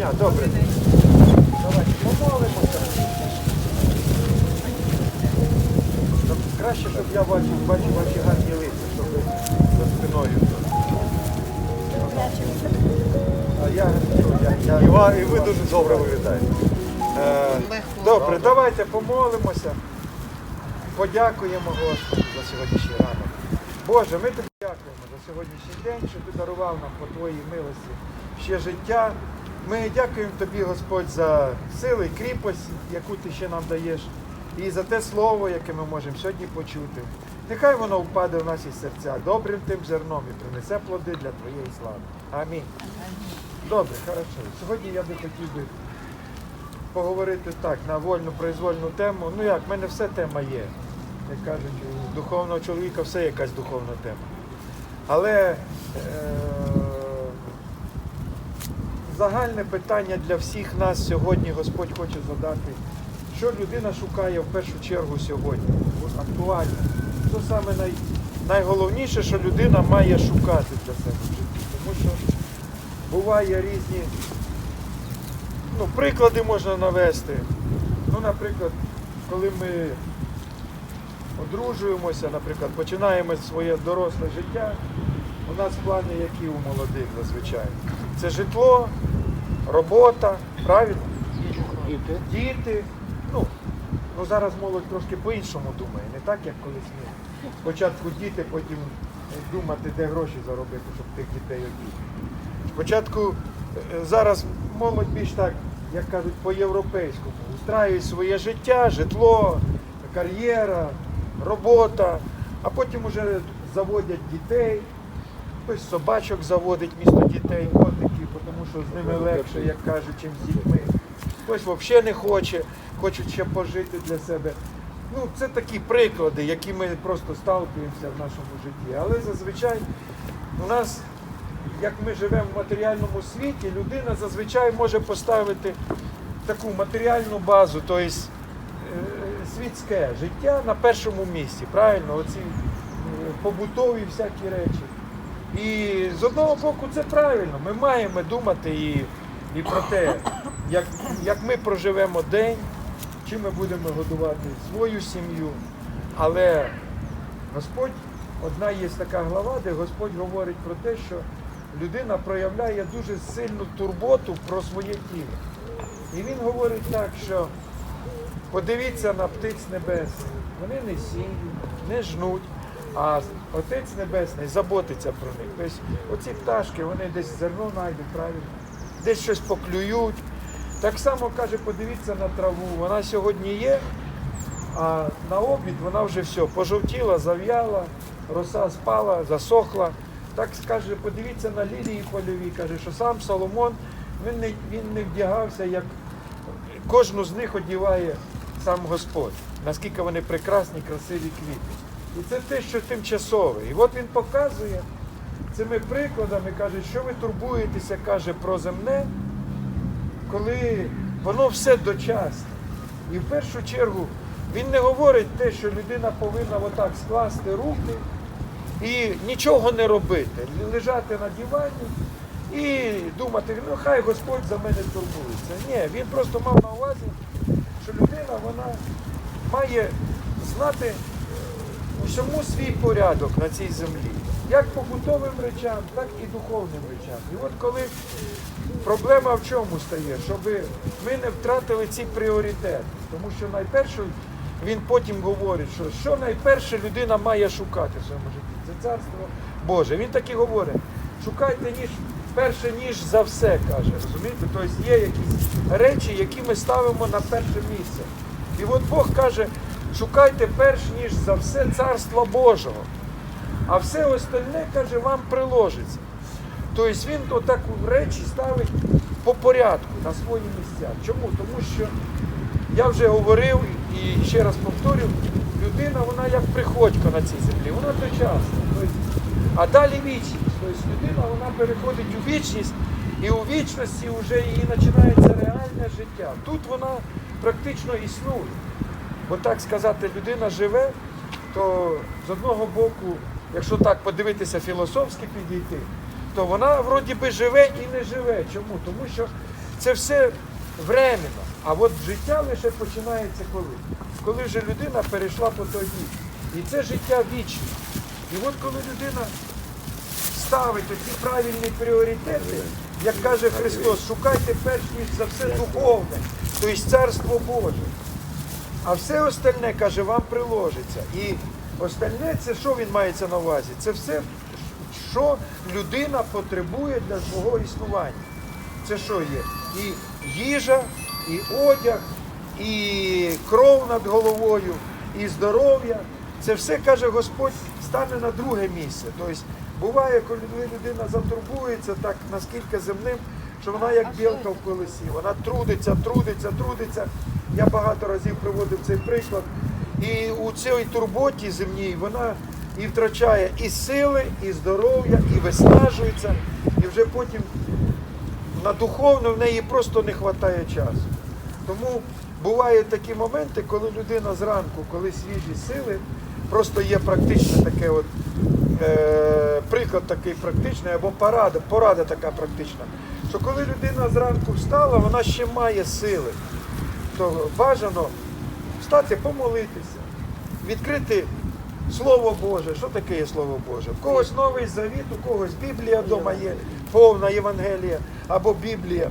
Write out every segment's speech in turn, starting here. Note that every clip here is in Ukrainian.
дня, добре. Давайте помолимося. Щоб Краще, щоб я бачив, бачив ваші гарні лиця, щоб ви за спиною. А я, я, я, І, ва- і ви дуже добре виглядаєте. Е, Добре, давайте помолимося. Подякуємо Господу за сьогоднішній ранок. Боже, ми тобі дякуємо за сьогоднішній день, що ти дарував нам по твоїй милості ще життя. Ми дякуємо тобі, Господь, за сили і кріпость, яку ти ще нам даєш, і за те слово, яке ми можемо сьогодні почути. Нехай воно впаде в наші серця добрим тим зерном і принесе плоди для твоєї слави. Амінь. Добре, хорошо. Сьогодні я би хотів би поговорити так, на вольну произвольну тему. Ну як, в мене все тема є. Як кажуть, у духовного чоловіка все якась духовна тема. Але е- загальне питання для всіх нас сьогодні Господь хоче задати, що людина шукає в першу чергу сьогодні. Актуально. Це саме най, найголовніше, що людина має шукати для себе в житті. Тому що буває різні ну, приклади можна навести. Ну, наприклад, коли ми одружуємося, наприклад, починаємо своє доросле життя, у нас плани які у молодих зазвичай. Це житло, робота, правильно? Діти. Діти. Ну, ну зараз молодь трошки по-іншому думає, не так, як колись ми. Спочатку діти, потім думати, де гроші заробити, щоб тих дітей одіти. Спочатку е, зараз молодь більш так, як кажуть, по-європейському. Устраює своє життя, житло, кар'єра, робота, а потім вже заводять дітей. Хтось собачок заводить місто дітей, котиків, тому що з ними легше, як кажуть, чим з дітьми. Хтось взагалі не хоче, хочуть ще пожити для себе. Ну, це такі приклади, які ми просто сталкуємося в нашому житті. Але зазвичай у нас, як ми живемо в матеріальному світі, людина зазвичай може поставити таку матеріальну базу, тобто світське життя на першому місці. Правильно, оці е, побутові всякі речі. І з одного боку це правильно. Ми маємо думати і, і про те, як, як ми проживемо день, чим ми будемо годувати свою сім'ю. Але Господь, одна є така глава, де Господь говорить про те, що людина проявляє дуже сильну турботу про своє тіло. І він говорить так, що подивіться на птиць небесних. Вони не сіють, не жнуть, а Отець Небесний заботиться про них. Тобто оці пташки, вони десь зерно знайдуть, правильно, десь щось поклюють. Так само каже, подивіться на траву. Вона сьогодні є, а на обід вона вже все пожовтіла, зав'яла, роса спала, засохла. Так скаже, подивіться на лілії польові. Каже, що сам Соломон він не, він не вдягався, як кожну з них одіває сам Господь. Наскільки вони прекрасні, красиві квіти. І це те, що тимчасове. І от він показує цими прикладами, каже, що ви турбуєтеся, каже, про земне, коли воно все дочасне. І в першу чергу він не говорить те, що людина повинна отак скласти руки і нічого не робити, лежати на дивані і думати, ну хай Господь за мене турбується. Ні, він просто мав на увазі, що людина вона має знати усьому свій порядок на цій землі. Як побутовим речам, так і духовним речам. І от коли проблема в чому стає, щоб ми не втратили ці пріоритети. Тому що найперше він потім говорить, що що найперше людина має шукати в своєму житті. Це царство Боже. Він так і говорить, шукайте ніж перше, ніж за все, каже. Розумієте? Тобто є якісь речі, які ми ставимо на перше місце. І от Бог каже, шукайте перш ніж за все царство Божого. А все остальне, каже, вам приложиться. Тобто він отак речі ставить по порядку на свої місця. Чому? Тому що я вже говорив і ще раз повторю, людина вона як приходько на цій землі, вона дочасна. Тобто, а далі вічність. Тобто людина вона переходить у вічність, і у вічності вже її починається реальне життя. Тут вона практично існує. Бо так сказати, людина живе, то з одного боку, якщо так подивитися філософськи підійти, то вона вроді би живе і не живе. Чому? Тому що це все временно. А от життя лише починається коли? Коли вже людина перейшла по той бік. І це життя вічне. І от коли людина ставить ці правильні пріоритети, як каже Христос, шукайте перш ніж за все духовне, тобто царство Боже. А все остальне, каже, вам приложиться. І остальне це що він мається на увазі? Це все, що людина потребує для свого існування. Це що є? І їжа, і одяг, і кров над головою, і здоров'я. Це все, каже Господь, стане на друге місце. Тобто буває, коли людина затурбується так наскільки земним, що вона як білка в колесі. Вона трудиться, трудиться, трудиться. Я багато разів приводив цей приклад. І у цій турботі земній вона і втрачає і сили, і здоров'я, і виснажується, і вже потім на духовне в неї просто не вистачає часу. Тому бувають такі моменти, коли людина зранку, коли свіжі сили, просто є практичне таке от, е, приклад такий практичний, або порада, порада така практична, що коли людина зранку встала, вона ще має сили, то бажано встати, помолитися, відкрити Слово Боже. Що таке є Слово Боже? В когось новий завіт, у когось Біблія вдома є, повна Євангелія або Біблія.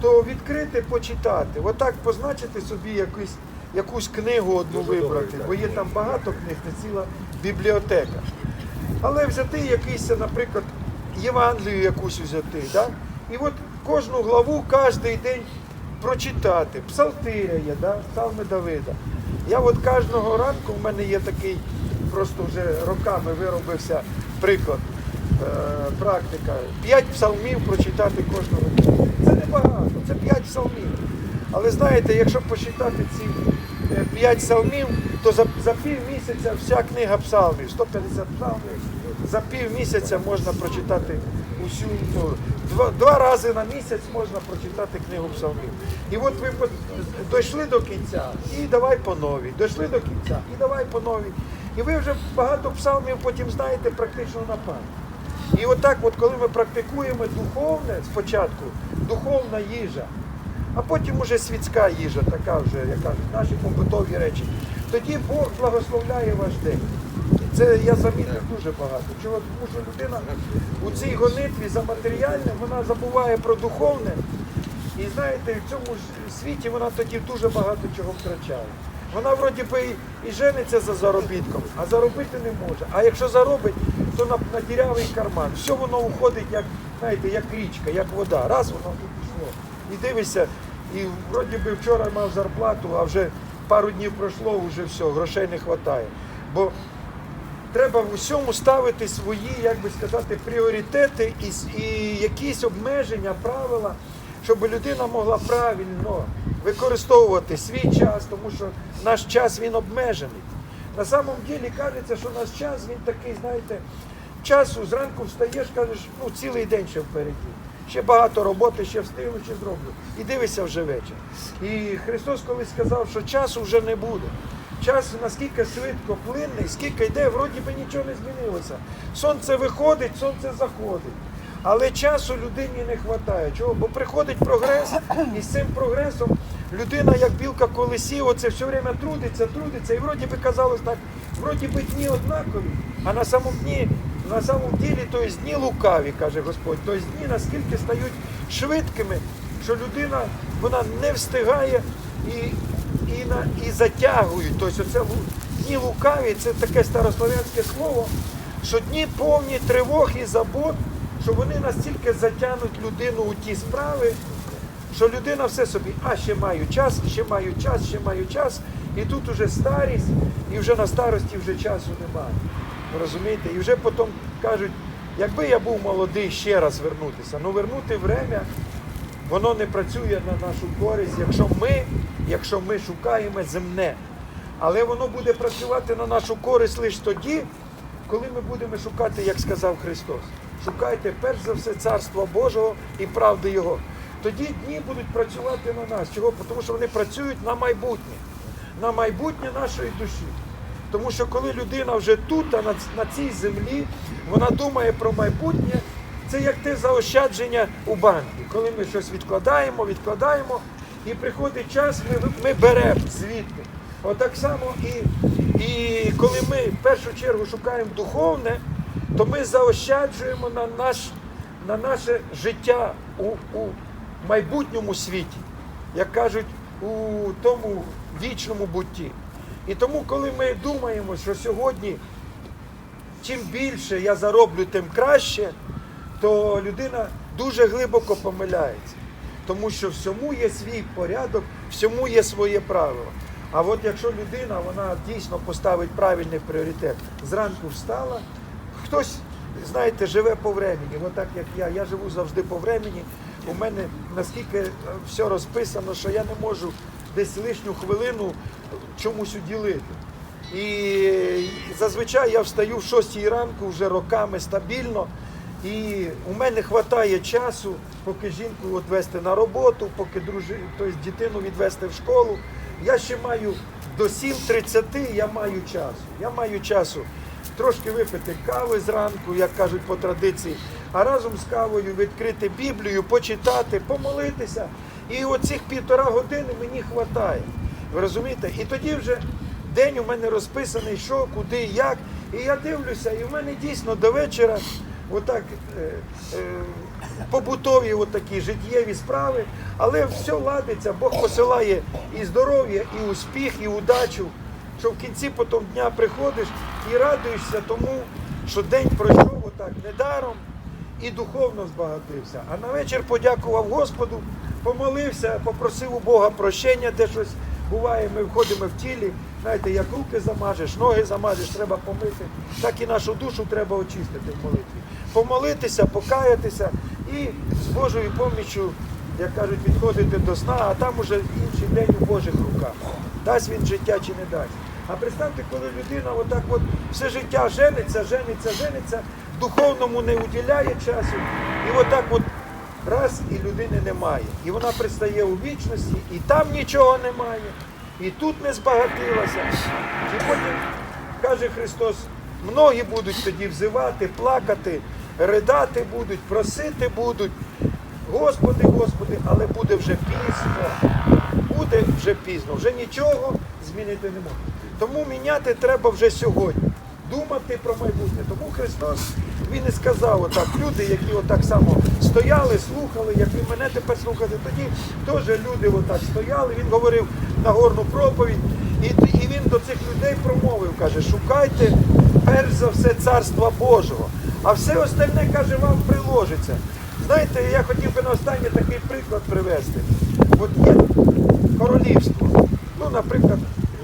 То відкрити, почитати. Отак позначити собі якусь, якусь книгу одну вибрати, бо є там багато книг, не ціла бібліотека. Але взяти якийсь, наприклад, Євангелію якусь взяти. Да? І от кожну главу кожен день прочитати. Псалтиря є, да? псалми Давида. Я от кожного ранку в мене є такий, просто вже роками виробився приклад, е, практика. П'ять псалмів прочитати кожного дня. Це небагато, це п'ять псалмів. Але знаєте, якщо посчитати ці е, п'ять псалмів, то за, за пів місяця вся книга псалмів, 150 псалмів, за пів місяця можна прочитати усю. Ну, два, два рази на місяць можна прочитати книгу псалмів. І от ви дійшли до кінця, і давай по новій, дійшли до кінця, і давай по новій. І ви вже багато псалмів потім знаєте практично на пам'ять. І отак, от коли ми практикуємо духовне спочатку, духовна їжа, а потім уже світська їжа, така вже, як кажуть, наші побутові речі, тоді Бог благословляє ваш день. Це я замітив дуже багато. Чого? Тому що людина у цій гонитві за матеріальним вона забуває про духовне. І знаєте, в цьому світі вона тоді дуже багато чого втрачає. Вона вроді би і, жениться за заробітком, а заробити не може. А якщо заробить, то на, на дірявий карман. Все воно уходить, як, знаєте, як річка, як вода. Раз воно і пішло. І дивишся, і вроді би вчора мав зарплату, а вже пару днів пройшло, вже все, грошей не вистачає. Бо треба в усьому ставити свої, як би сказати, пріоритети і, і якісь обмеження, правила, щоб людина могла правильно використовувати свій час, тому що наш час він обмежений. На самом ділі кажеться, що наш час він такий, знаєте, часу зранку встаєш, кажеш, ну цілий день ще впереді. Ще багато роботи, ще встигну, ще зроблю. І дивишся вже вечір. І Христос колись сказав, що часу вже не буде. Час наскільки швидко плинний, скільки йде, вроді би нічого не змінилося. Сонце виходить, сонце заходить. Але часу людині не вистачає. Чого? Бо приходить прогрес, і з цим прогресом людина, як білка колесі, оце все время трудиться, трудиться. І вроді би казалось так, вроді би дні однакові, а на самому дні, на самому ділі, то є дні лукаві, каже Господь. Тобто дні наскільки стають швидкими, що людина вона не встигає і, і, і затягують. Тобто лу- дні лукаві, це таке старослов'янське слово, що дні повні тривог і забот, що вони настільки затягнуть людину у ті справи, що людина все собі, а ще маю час, ще маю час, ще маю час, і тут уже старість, і вже на старості вже часу немає. Розумієте? І вже потім кажуть, якби я був молодий ще раз вернутися, ну вернути время, воно не працює на нашу користь, якщо ми, якщо ми шукаємо земне. Але воно буде працювати на нашу користь лише тоді, коли ми будемо шукати, як сказав Христос. Шукайте перш за все царство Божого і правди Його. Тоді дні будуть працювати на нас. Чого? Тому що вони працюють на майбутнє, на майбутнє нашої душі. Тому що коли людина вже тут, а на, на цій землі, вона думає про майбутнє, Це як те заощадження у банку. Коли ми щось відкладаємо, відкладаємо, і приходить час, ми, ми беремо звідти. Отак само і, і коли ми в першу чергу шукаємо духовне, то ми заощаджуємо на, наш, на наше життя у, у майбутньому світі, як кажуть, у тому вічному бутті. І тому, коли ми думаємо, що сьогодні чим більше я зароблю, тим краще, то людина дуже глибоко помиляється. Тому що всьому є свій порядок, всьому є своє правило. А от якщо людина вона дійсно поставить правильний пріоритет, зранку встала, хтось, знаєте, живе по времені, от так як я. Я живу завжди по времені. У мене наскільки е, все розписано, що я не можу десь лишню хвилину чомусь уділити. І зазвичай я встаю в 6 ранку вже роками стабільно. І у мене вистачає часу, поки жінку відвести на роботу, поки дружи, тобто дитину відвести в школу. Я ще маю до 7.30 я маю часу. Я маю часу трошки випити кави зранку, як кажуть по традиції, а разом з кавою відкрити Біблію, почитати, помолитися. І оцих півтора години мені вистачає. Ви розумієте? І тоді вже день у мене розписаний, що, куди, як. І я дивлюся, і в мене дійсно до вечора отак е, е, побутові отакі життєві справи, але все ладиться, Бог посилає і здоров'я, і успіх, і удачу. Що в кінці потім дня приходиш і радуєшся тому, що день пройшов отак недаром і духовно збагатився. А на вечір подякував Господу, помолився, попросив у Бога прощення, де щось буває, ми входимо в тілі. Знаєте, як руки замажеш, ноги замажеш, треба помити, так і нашу душу треба очистити в молитві. Помолитися, покаятися і з Божою поміччю, як кажуть, відходити до сна, а там уже інший день у Божих руках. Дасть він життя чи не дасть. А представте, коли людина отак от все життя жениться, жениться, жениться, духовному не уділяє часу, і отак от раз і людини немає. І вона пристає у вічності, і там нічого немає, і тут не збагатилася. І потім каже Христос, многі будуть тоді взивати, плакати, ридати будуть, просити будуть. Господи, Господи, але буде вже пізно. Буде вже пізно, вже нічого змінити не можна. Тому міняти треба вже сьогодні. Думати про майбутнє. Тому Христос Він і сказав, отак, люди, які отак само стояли, слухали, як ви мене тепер слухаєте, тоді теж люди отак стояли, він говорив Нагорну проповідь, і, і він до цих людей промовив, каже, шукайте перш за все царства Божого, а все остальне, каже, вам приложиться. Знаєте, я хотів би на останнє такий приклад привести. От є королівство. Ну, наприклад,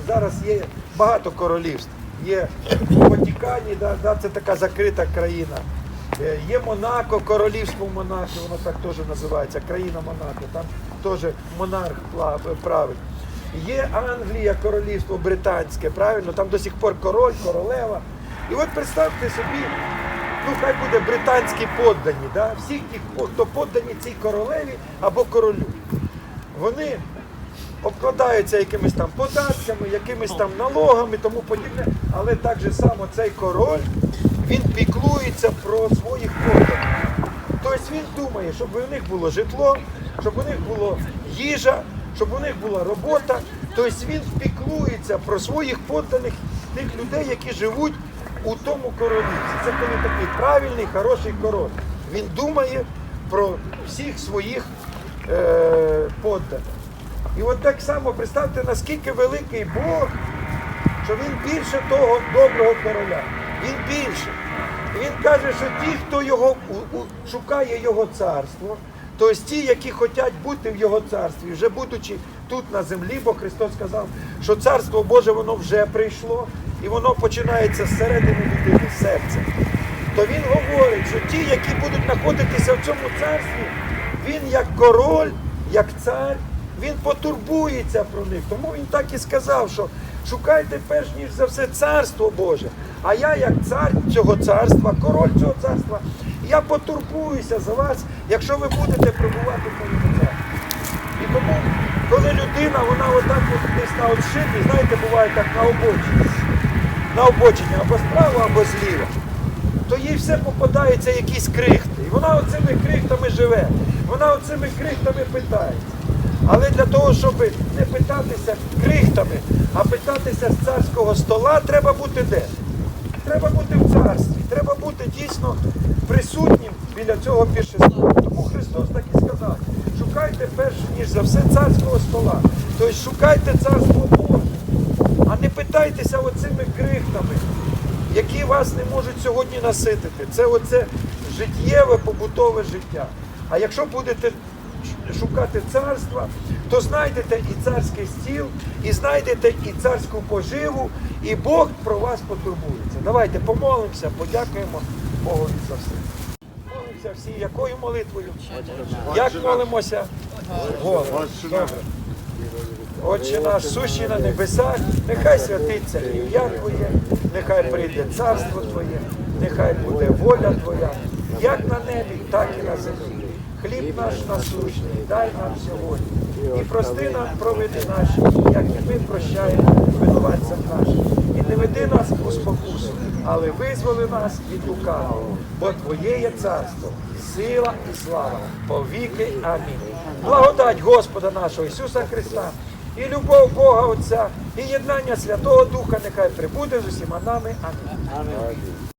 зараз є багато королівств. Є Ватикані, да, да, це така закрита країна. Е, Є Монако, королівство Монако, воно так теж називається, країна Монако, там теж монарх править. Є Англія, королівство британське, правильно, там до сих пор король, королева. І от представте собі, ну хай буде британські поддані, да? всі ті, хто поддані цій королеві або королю. Вони обкладаються якимись там податками, якимись там налогами, тому подібне, але так же само цей король, він піклується про своїх подданих. Тобто він думає, щоб у них було житло, щоб у них було їжа, щоб у них була робота. Тобто він піклується про своїх подданих, тих людей, які живуть у тому королівстві. Це коли такий правильний, хороший король. Він думає про всіх своїх е, подданих. І от так само представте, наскільки великий Бог, що він більше того доброго короля. Він більше. І він каже, що ті, хто його у- у- шукає його царство, тобто ті, які хочуть бути в його царстві, вже будучи тут на землі, бо Христос сказав, що царство Боже воно вже прийшло, і воно починається зсередини людини, серця. То він говорить, що ті, які будуть знаходитися в цьому царстві, він як король, як цар, він потурбується про них. Тому він так і сказав, що шукайте перш ніж за все царство Боже. А я, як цар цього царства, король цього царства, я потурбуюся за вас, якщо ви будете перебувати в моєму царстві. І тому, коли людина, вона отак от десь на отшибі, знаєте, буває так на обочині, на обочині або справа, або зліва, то їй все попадається якісь крихти. І Вона оцими крихтами живе, вона оцими крихтами питається. Але для того, щоб не питатися крихтами, а питатися з царського стола, треба бути де? Треба бути в царстві, треба бути дійсно присутнім біля цього піршества. Тому Христос так і шукайте перш ніж за все царського стола. Тобто шукайте царство Боже, а не питайтеся оцими крихтами, які вас не можуть сьогодні наситити. Це оце життєве побутове життя. А якщо будете шукати царства, то знайдете і царський стіл, і знайдете і царську поживу, і Бог про вас потурбується. Давайте помолимося, подякуємо Богу за все. Молимося всі, якою молитвою? Як молимося? Голос. Добре. Отче наш, сущий на небесах, нехай святиться ім'я Твоє, нехай прийде царство Твоє, нехай буде воля Твоя, як на небі, так і на землі. Хліб наш насущний, дай нам сьогодні. І прости нам провини наші, як і ми прощаємо винуватцям нашим. Не веди нас у спокусу, але визволи нас від лукавого, бо Твоє є царство, сила і слава повіки. Амінь. Благодать Господа нашого Ісуса Христа і любов Бога Отця, і єднання Святого Духа нехай прибуде з усіма нами. Амінь.